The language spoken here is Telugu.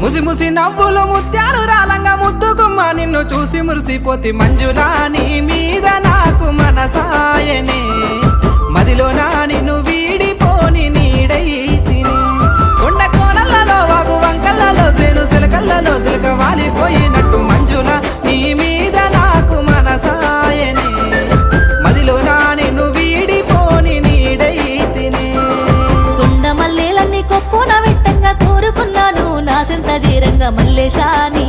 ముసి ముసి నవ్వులు ముత్యాలు రాలంగా ముద్దుగుమ్మ నిన్ను చూసి మురిసిపోతి మంజులా నీ చింత జీరంగా మల్లేశా నీ